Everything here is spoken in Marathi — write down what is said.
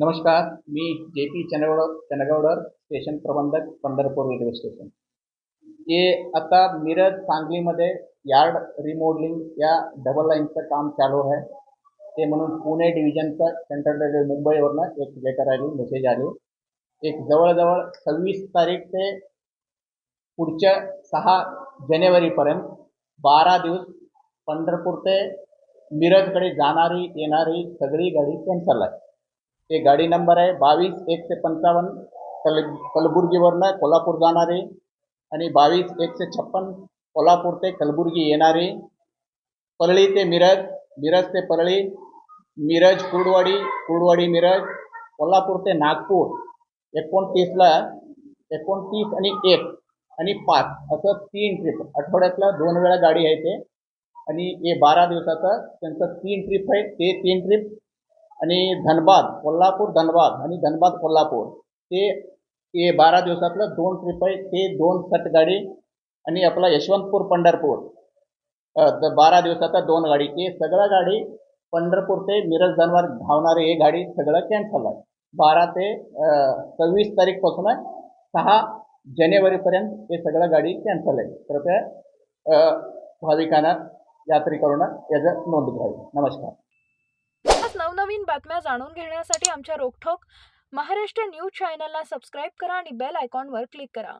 नमस्कार मी जे पी चनगौडर चनगौडर स्टेशन प्रबंधक पंढरपूर रेल्वे स्टेशन हे आता मिरज सांगलीमध्ये यार्ड रिमोडलिंग या डबल लाईनचं काम चालू आहे. ते म्हणून पुणे डिव्हिजनचं सेंट्रल रेल्वे मुंबईवरनं एक लेटर आली मेसेज आली. एक जवळजवळ सव्वीस तारीख ते पुढच्या सहा जानेवारीपर्यंत बारा दिवस पंढरपूर ते मिरजकडे जाणारी येणारी सगळी गाडी कॅन्सल आहे. ते गाडी नंबर आहे बावीस एकशे पंचावन्न. कल कलबुर्गीवरनं कोल्हापूर जाणारी आणि बावीस एकशे छप्पन. कोल्हापूर ते कलबुर्गी येणारी. परळी ते मिरज मिरज ते परळी. मिरज कुर्डवाडी कुर्डवाडी मिरज. कोल्हापूर ते नागपूर. एकोणतीसला एकोणतीस आणि एक आणि पाच. असं तीन ट्रिप आठवड्यातला दोन वेळा गाडी आहे ते. आणि हे बारा दिवसाचं त्यांचं तीन ट्रिप आहे. ते तीन ट्रिप आणि धनबाद कोल्हापूर धनबाद आणि धनबाद कोल्हापूर. ते हे बारा दिवसातलं दोन ट्रिप आहे. ते दोन सट गाडी आणि आपला यशवंतपूर पंढरपूर. द- बारा दिवसाचा दोन गाडी. ते सगळं गाडी पंढरपूर ते मिरज धनबाद धावणारी हे गाडी सगळं कॅन्सल आहे. बारा ते सव्वीस तारीखपासून आहे. सहा जानेवारीपर्यंत हे सगळं गाडी कॅन्सल आहे. कृपया भाविकांना यात्रेकरूंना याचं नोंद घ्यावी. नमस्कार. नवनवीन बातम्या जाणून घेण्यासाठी आमच्या रोखोक महाराष्ट्र न्यूज चॅनलला सबस्क्राईब करा आणि बेल आयकॉनवर क्लिक करा.